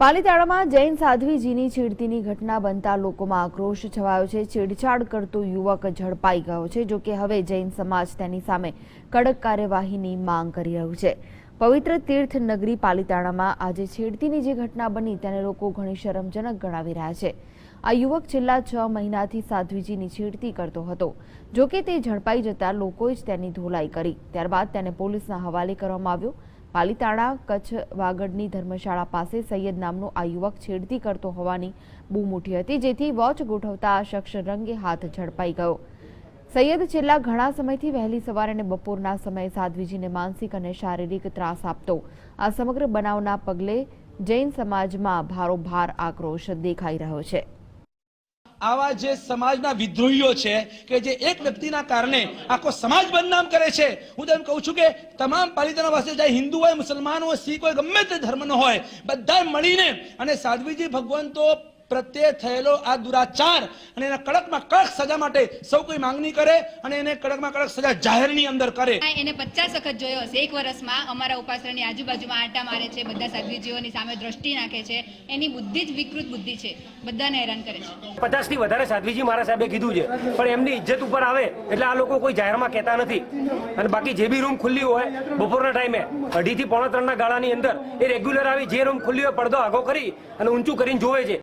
પાલીતાણામાં જૈન સાધ્વીજીની છેડતીની ઘટના બનતા લોકોમાં આક્રોશ છવાયો છે. છેડછાડ કરતો યુવક ઝડપાઈ ગયો છે, જો કે હવે જૈન સમાજ તેની સામે કડક કાર્યવાહીની માંગ કરી રહ્યું છે. પવિત્ર તીર્થ નગરી પાલીતાણામાં આજે છેડતીની જે ઘટના બની તેને લોકો ઘણી શરમજનક ગણાવી રહ્યા છે. આ યુવક છેલ્લા છ મહિનાથી સાધ્વીજીની છેડતી કરતો હતો. જો કે તે ઝડપાઈ જતા લોકોએ જ તેની ધોલાઈ કરી. ત્યારબાદ તેને પોલીસના હવાલે કરવામાં આવ્યો. પાલીતાણા કચ્છ વાગડની ધર્મશાળા પાસે સૈયદ નામનો આ યુવક છેડતી કરતો હોવાની બૂમ ઉઠી હતી, જેથી વોચ ગોઠવતા આ શખ્સ રંગે હાથ ઝડપાઈ ગયો. સૈયદ છેલ્લા ઘણા સમયથી વહેલી સવારે અને બપોરના સમયે સાધ્વીજીને માનસિક અને શારીરિક ત્રાસ આપતો. આ સમગ્ર બનાવના પગલે જૈન સમાજમાં ભારોભાર આક્રોશ દેખાઈ રહ્યો છે. આવા જે સમાજના વિદ્રોહીઓ છે કે જે એક વ્યક્તિના કારણે આખો સમાજ બદનામ કરે છે, હું તમને કહું છું કે તમામ પાલિતાના વાસીઓ ચાહે હિન્દુ હોય, મુસલમાન હોય, શીખ હોય, ગમે તે ધર્મનો હોય બધા મળીને અને સાધ્વીજી ભગવંતો પ્રત્યે થયેલો આ દુરાચાર અને એના કડકમાં કડક સજા માટે સૌ કોઈ માંગણી કરે અને એને કડકમાં કડક સજા જાહેરની અંદર કરે. એને પચાસ વખત જોયો હશે. એક વર્ષમાં અમારા ઉપાસનાની આજુબાજુમાં આટા મારે છે બધા સાધ્વીજીઓની સામે દ્રષ્ટિ નાખે છે. એની બુદ્ધિ જ વિકૃત બુદ્ધિ છે. બધાને હેરાન કરે છે. પચાસથી વધારે સાધ્વીજી મારા સાહેબે કીધું છે. પણ એમની ઇજ્જત ઉપર આવે એટલે આ લોકો કોઈ જાહેરમાં કહેતા નથી. અને બાકી જે બી રૂમ ખુલ્લી હોય બપોરના ટાઈમે અઢી થી પોણા ત્રણના ગાળાની અંદર એ રેગ્યુલર આવી જે રૂમ ખુલ્લી હોય પડદો આગો કરી અને ઊંચું કરીને જોવે છે.